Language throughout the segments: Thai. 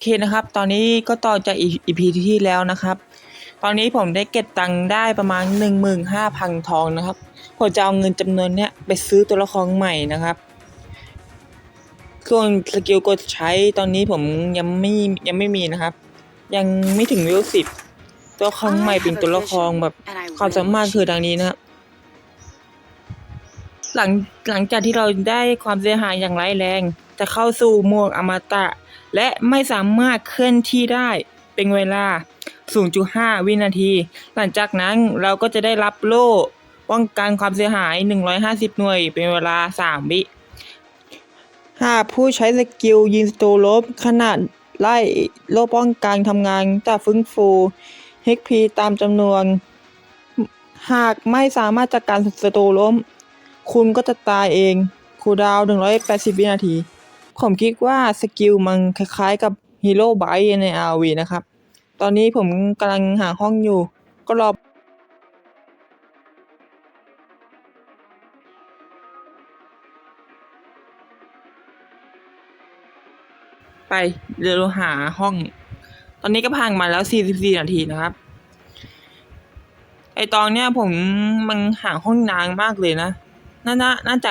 โอเคนะครับ ตอนนี้ก็ต่อจากอีพีที่แล้วนะครับ ตอนนี้ผมได้เก็บตังค์ได้ประมาณ 15,000 ทองนะครับ ผมจะเอาเงินจำนวนเนี้ยไปซื้อตัวละครใหม่นะครับ ส่วนสกิลกดใช้ตอนนี้ผมยังไม่ยังไม่มีนะครับ ยังไม่ถึงวิวสิบตัวละครใหม่เป็นตัวละครแบบความสามารถคือดังนี้นะครับ หลังหลังจากที่เราได้ความเสียหายอย่างร้ายแรง จะเข้าสู่โหมดอมตะ และไม่สามารถเคลื่อนที่ได้เป็นเวลา 0.5 วินาที หลังจากนั้นเราก็จะได้รับโล่ป้องกันความเสียหาย 150 หน่วย เป็นเวลา 3 วิหากผู้ใช้สกิลยิงสโตลบขนาดไล่โล่ป้องกันทำงานจะฟื้นฟู HP ตามจำนวน หากไม่สามารถจัดการสโตล้ม คุณก็จะตายเอง คูดาวน์180 วินาที ผมคิดว่าสกิลมันคล้ายๆกับฮีโร่ไบใน RV นะครับ ตอนนี้ผมกำลังหาห้องอยู่ ก็รอไปเดี๋ยวเราหาห้อง ตอนนี้ก็ผ่านมาแล้ว 44 นาทีนะครับ ไอตอนเนี้ยผมมันหาห้องนานมากเลยนะ น่าน่าน่าจะ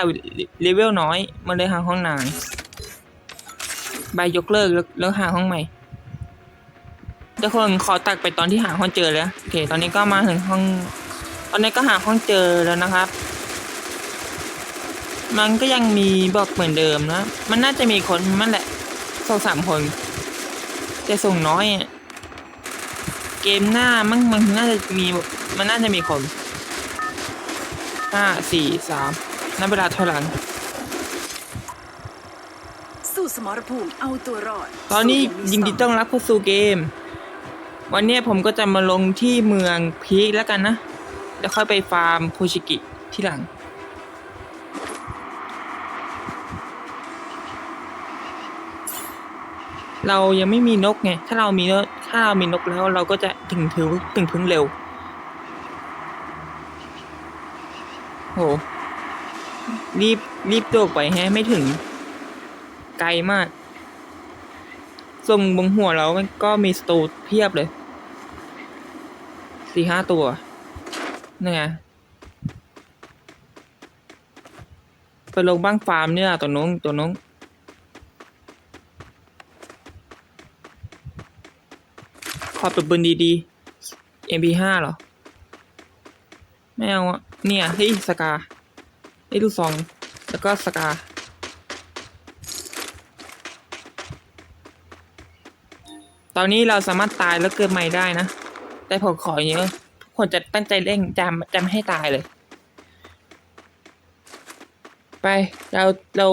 เลเวลน้อย มันเลยหาห้องนาน ใบยกเลิกแล้วหาห้องใหม่ทุกคนขอตักไปตอนที่หาห้องเจอเลยนะโอเค ตอนนี้ก็มาถึงห้อง ตอนนี้ก็หาห้องเจอแล้วนะครับ มันก็ยังมีบอกเหมือนเดิมนะ มันน่าจะมีคนมันแหละสองสามคนแต่ส่งน้อยอะเกมหน้ามันมันน่าจะมีมันน่าจะมีคนห้าสี่สามนับเวลาถอยหลัง สู้สมรภูมิเอาตัวรอดตอนนี้สู้ยินดีต้อนรับเข้าสู่เกม วันเนี้ยผมก็จะมาลงที่เมืองพีคแล้วกันนะ แล้วค่อยไปฟาร์มโคชิกิที่หลัง เรายังไม่มีนกไง ถ้าเรามีนกถ้าเรามีนกแล้วเราก็จะถึงถือถึงพึ่งเร็ว โห รีบรีบโดดไปแฮะไม่ถึง ไกลมากทรงบนหัวเรามันก็มีสตูเพียบเลย สี่ห้าตัวนี่ไงไปลงบ้างฟาร์มเนี่ยตัวน้องตัวน้องขอตัวปืนดีๆ MP5 เหรอ ไม่เอาอะเนี่ยเฮ้ยสกาไอ้ยลูกซอง แล้วก็สกา อนนี้เราสามารถตายแล้วเกิดใหม่ได้นะ แต่ผมขออย่างนี้ทุกคนจะตั้งใจเร่งจำจำให้ตายเลย ไปเราเรา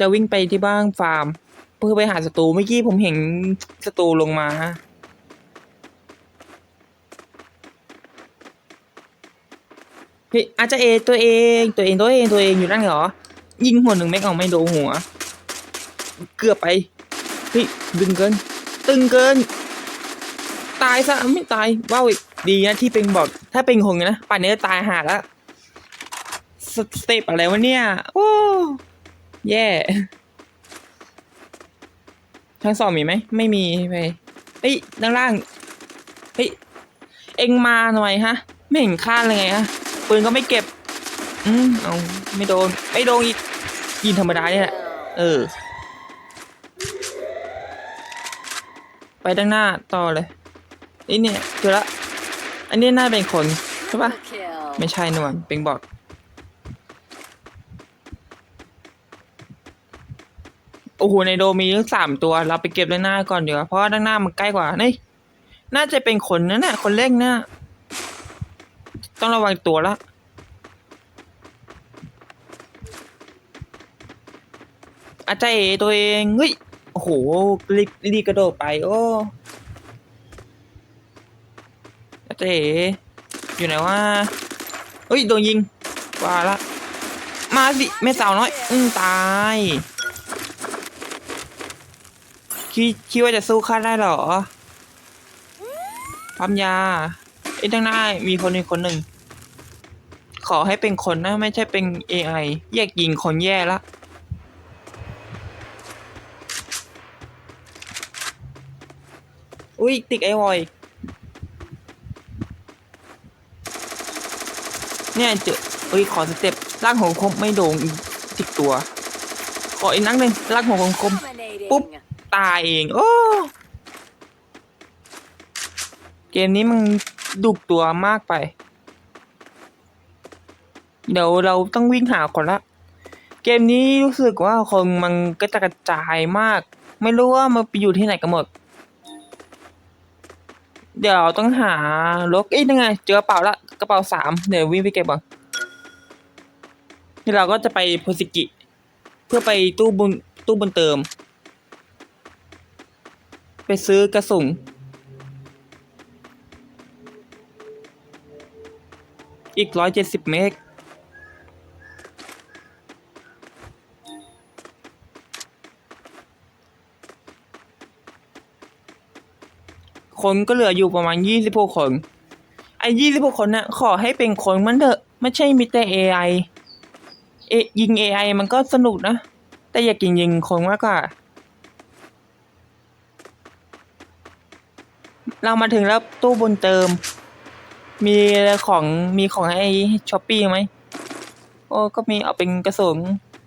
จะวิ่งไปที่บ้านฟาร์ม เพื่อไปหาศัตรูเมื่อกี้ผมเห็นศัตรูลงมาฮะเฮ้ยอาจจะเอตัวเองตัวเองตัวเองตัวเองอยู่นั่นเหรอ ยิงหัวหนึ่งไม่เอาไม่โดนหัว เกือบไปเฮ้ยดึงเกิน ตึงเกิน ตายซะไม่ตายว้าวอีกดีนะที่เป็นบอกถ้าเป็นหงนะป่านนี้ตายหาแล้วสเต็ปอะไรวะเนี่ย โอ้แย่ทั้งสองมีไหมไม่มีไปเฮ้ยด้านล่างเฮ้ยเอ็งมาหน่อยฮะ ไม่เห็นค่าเลยไงฮะปืนก็ไม่เก็บ อืมเอาไม่โดน ไม่โดนอีกยิงธรรมดาเนี่ยแหละเออ ไปด้านหน้าต่อเลยนี่เนี่ยเจอละ อันนี้น่าเป็นคนใช่ปะไม่ใช่นวลเป็นบอทโอ้โหในโดมีทั้งสามตัว เราไปเก็บด้านหน้าก่อนดีกว่าเพราะด้านหน้ามันใกล้กว่านี่น่าจะเป็นคนนั่นแหละคนเร่งนะต้องระวังตัวละอาจารย์ตัวเองเฮ้ย โอ้โหรีบรีบกระโดดไป โอ้อาจารย์เอยู่ไหนวะเฮ้ยโดนยิงว่าละ มาสิแม่สาวน้อย อืมตายคิดคิดว่าจะสู้ข้าได้เหรอปั๊มยาไอ้ยตั้งหน้ามีคนอีกคนหนึ่ง ขอให้เป็นคนนะ ไม่ใช่เป็น AI แยกยิงคนแย่ละ อุ้ยติดไอวอยเนี่ยเจอเอ้ยขอสเต็ปลากหัวคมไม่โดงอีกติดตัว ขออีกนักหนึ่งลากหัวคมปุ๊บตายเองโอ้เกมนี้มันดุตัวมากไป เดี๋ยวเราต้องวิ่งหาก่อนละ เกมนี้รู้สึกว่าคนมันก็จะกระจายมาก ไม่รู้ว่ามันไปอยู่ที่ไหนกันหมด เดี๋ยวต้องหารถเอ้ยยังไง เจอกระเป๋าละกระเป๋าสามเดี๋ยววิ่งไปเก็บก่อนนี่เราก็จะไปโพสิกิ เพื่อไปตู้บุญตู้บุญเติม ไปซื้อกระสุนอีกร้อยเจ็ดสิบเมก คนก็เหลืออยู่ประมาณยี่สิบหกคน ไอ้ยี่สิบหกคนน่ะขอให้เป็นคนมันเถอะ ไม่ใช่มีแต่ AI เอยิง AI มันก็สนุกนะ แต่อยากยิงยิงคนมากกว่า เรามาถึงแล้วตู้บนเติม มีของมีของไอ้ช้อปปี้ไหมโอ้ก็มีเอาเป็นกระสุน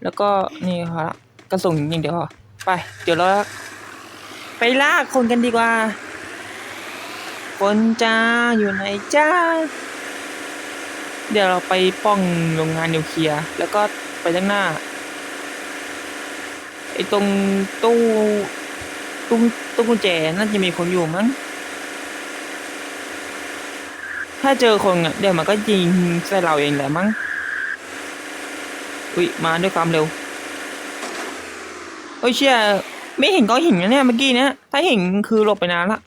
แล้วก็นี่ครับกระสุนอย่างเดียวพอไป เดี๋ยวเราไปลากคนกันดีกว่า คนจ้าอยู่ไหนจ้า เดี๋ยวเราไปป้องโรงงานนิวเคลียร์แล้วก็ไปด้านหน้าไอ้ตรงตู้ตู้ตู้กุญแจน่าจะมีคนอยู่มั้ง ถ้าเจอคนอะเดี๋ยวมันก็ยิงใส่เราเองแหละมั้ง อุ้ยมาด้วยความเร็ว โอ้ยเชี่ยไม่เห็นก็เห็นนะเนี่ยเมื่อกี้เนี้ยถ้าเห็นคือหลบไปนานละ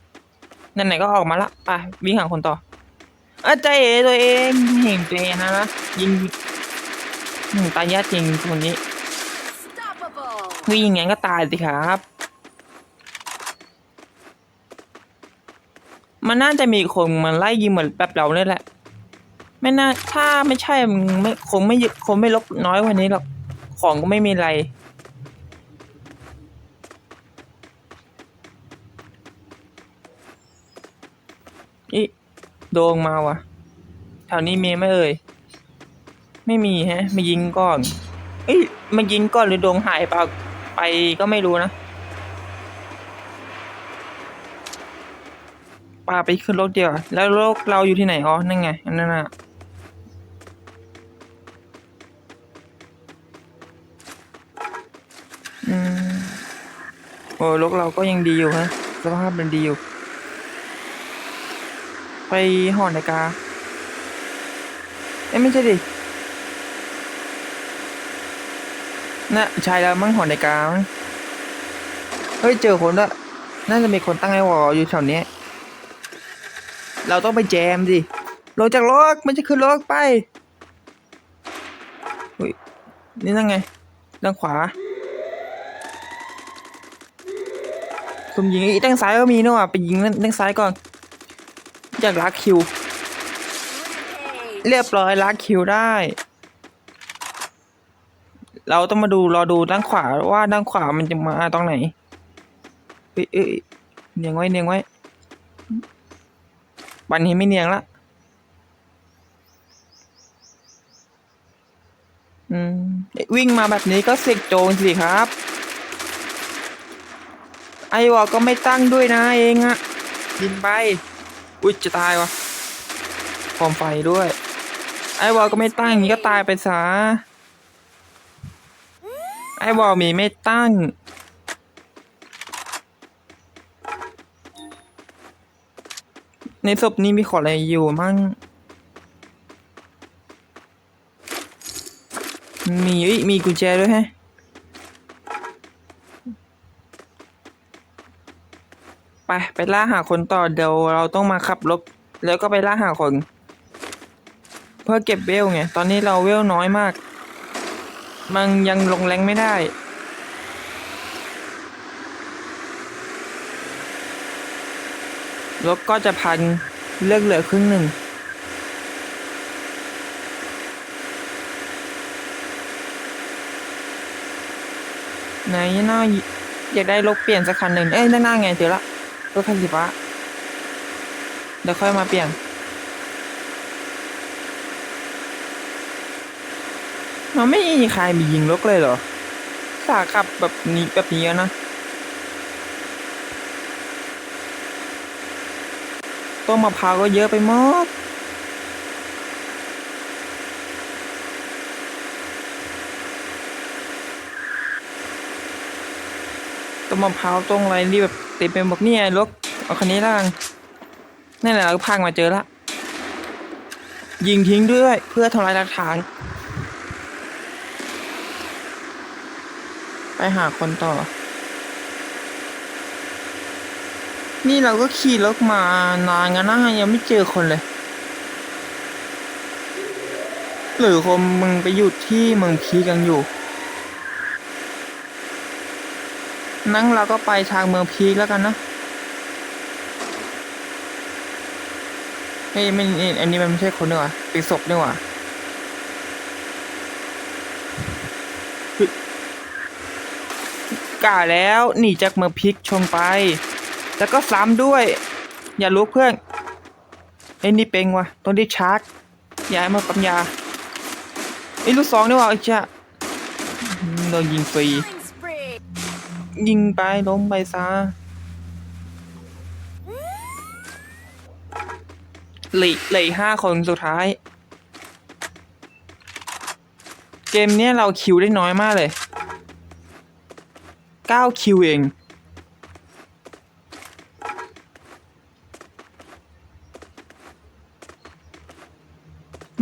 ไหนก็ออกมาละไปวิ่งหาคนต่ออใจเอตัวเองเห็นตัวเองนะนะยิงตายยากจริงคนนี้วิ่งยังไงก็ตายสิครับ มันน่าจะมีคนมาไล่ยิงเหมือนแบบเราเนี่ยแหละ ไม่น่าถ้าไม่ใช่มันไม่คงไม่ยอะคงไม่ลบน้อยกว่านี้หรอกของก็ไม่มีอะไร อี โดงมาว่ะแถวนี้มีไหมเอ่ย ไม่มีฮะมายิงก่อน เอ้ยมายิงก่อนหรือโดงหายเปล่าไปก็ไม่รู้นะปาไปขึ้นรถเดียว แล้วรถเราอยู่ที่ไหนอ๋อนั่นไงอันนั่นน่ะอืมโอ้รถเราก็ยังดีอยู่ฮะสภาพมันดีอยู่ ไปหอนาฬิกาเอ้ยไม่ใช่ดิน่ะใช่แล้วมั้งหอนาฬิกามั้งเฮ้ยเจอคนละน่าจะมีคนตั้งไอ้วออยู่แถวนี้ เราต้องไปแจมสิลงจากรถม่ใช่ขึ้นรถไปอุ้ยนี่นั่งไงด้านขวาคุมยิงอีกด้านซ้ายก็มีเนอะไปยิงด้านซ้ายก่อน อยากลักคิว เรียบร้อยลักคิวได้ เราต้องมาดูรอดูด้านขวาว่าด้านขวามันจะมาตรงไหนเอ้ยเอ้ยเนียงไว้เนียงไว้วันนี้ไม่เนียงละอืมวิ่งมาแบบนี้ก็เสกโจรสิครับ ไอวอก็ไม่ตั้งด้วยนะเองอะยิงไป อุ้ยจะตายวะฟอมไฟด้วย ไอ้วอลก็ไม่ตั้งนี้ก็ตายไปซะไอ้วอลมีไม่ตั้ง ในศพนี้มีของอะไรอยู่มั่งมีอ้ยมีกุญแจด้วยแฮะ ไปไปล่าหาคนต่อเดี๋ยวเราต้องมาขับรถแล้วก็ไปล่าหาคน เพื่อเก็บเวลไงตอนนี้เราเวลน้อยมาก มันยังลงแรงไม่ได้ รถก็จะพันเลือกเหลือครึ่งหนึ่งไหนน่าอยากได้รถเปลี่ยนสักคันหนึ่งเอ้ยด้านหน้าไงเจอละ รถคันสีฟ้าเดี๋ยวค่อยมาเปลี่ยนมันไม่มีใครมียิงลกเลยเหรอสาขับแบบนี้แบบนี้นะต้นมะพร้าวก็เยอะไปหมดต้นมะพร้าวต้นอะไรนี่แบบ เต็มไปหมดนี่ยรถเอาคันนี้ละกันนั่นแหละเราก็พังมาเจอละยิงทิ้งด้วย เพื่อทำลายหลักฐาน ไปหาคนต่อ นี่เราก็ขี่รถมานานกันนะยังไม่เจอคนเลย หรือคนมึงไปอยู่ที่เมืองพีกันอยู่ นั่งเราก็ไปทางเมืองพีคแล้วกันนะเฮ้ยไม่นี่อันนี้มันไม่ใช่คนนี่หว่าเป็นศพนี่หว่าเฮ้ยกล้าแล้วหนีจากเมืองพีคชงไป แล้วก็ซ้ำด้วย อย่าลุกเพื่อนไอ้ยนี่เป็งว่ะต้องได้ชาร์จย้ายมาปั๊มยาไอ้ยลูกสองนี่หว่าไอ้เจ้าโดนยิงฟรี ยิงไปล้มไปซะเหลือเหลือห้าคนสุดท้าย เกมเนี้ยเราคิวได้น้อยมากเลยเก้าคิวเอง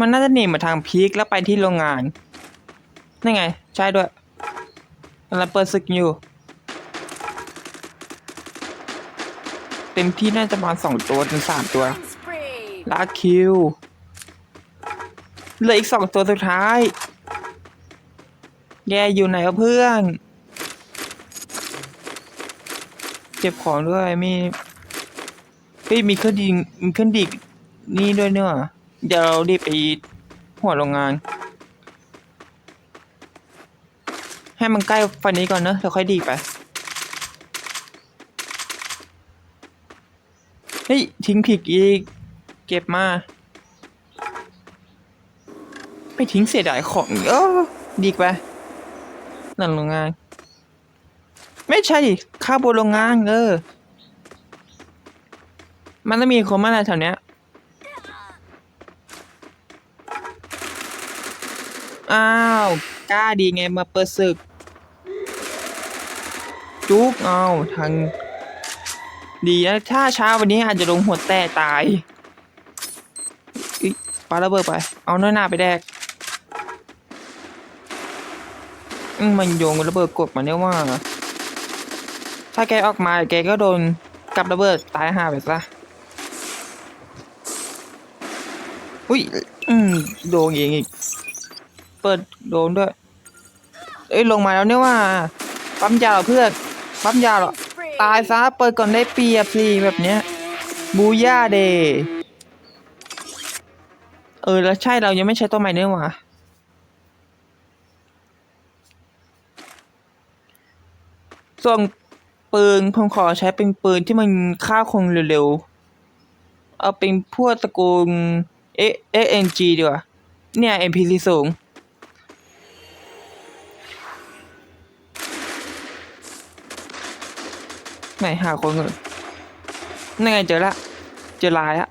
มันน่าจะหนีมาทางพีคแล้วไปที่โรงงานนั่ไง ใช่ด้วยกำลังเปิดศึกอยู่ เต็มที่น่าจะประมาณสองตัวถึงสามตัวลาคิวเหลืออีกสองตัวสุดท้าย แกอยู่ไหนวะเพื่อนเก็บของด้วยมีเฮ้ยมีเครื่องดิงมีเครื่องดิกนี่ด้วยเนอะเดี๋ยวเรารีบไปหัวโรงงาน ให้มันใกล้ไฟนี้ก่อนเนอะแล้วค่อยดีไป เฮ้ย ทิ้งผิดอีก เก็บมา ไปทิ้งเสียดายของเออดีกว่านั่นโรงงาน ไม่ใช่ดิข้าบนโรงงานเออ มันต้องมีคนมาอะไรแถวเนี้ยอ้าวกล้าดีไงมาเปิดศึก จุ๊กเอาทาง ดีนะถ้าช้าวันนี้อาจจะลงหัวแตกตายปาระเบิดไป เอาน้อยหน้าไปแดกอืมมันโยงระเบิดกดมาเนี่ยว่า ถ้าแกออกมาแกก็โดนกับระเบิดตายห่าไปซะอุ้ย อืม โดนเองอีก เปิดโดนด้วย เอ้ยลงมาแล้วเนี่ยว่า ปั๊มยาเหรอเพื่อน ปั๊มยาเหรอ ตายซะเปิดก่อนได้เปรียบสิแบบเนี้ยบูย่าเดเออแล้วใช่เรายังไม่ใช้ตัวใหม่เนี่ยว่ะส่วนปืนผมขอใช้เป็นปืนที่มันฆ่าคนเร็วๆ เอาเป็นพวกตระกูลเอเอ็นจีดีกว่า เนี่ย NPC สูง ไหนหาคนก่อนนั่นไงเจอละ เจอลายละ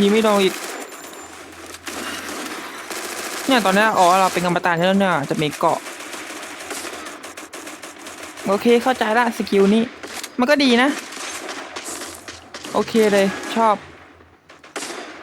ยิงไม่โดนอีก เนี่ยตอนนี้อ๋อเราเป็นกรรมตานแล้วเนี่ยจะมีเกาะ โอเคเข้าใจละสกิลนี้ มันก็ดีนะ โอเคเลยชอบ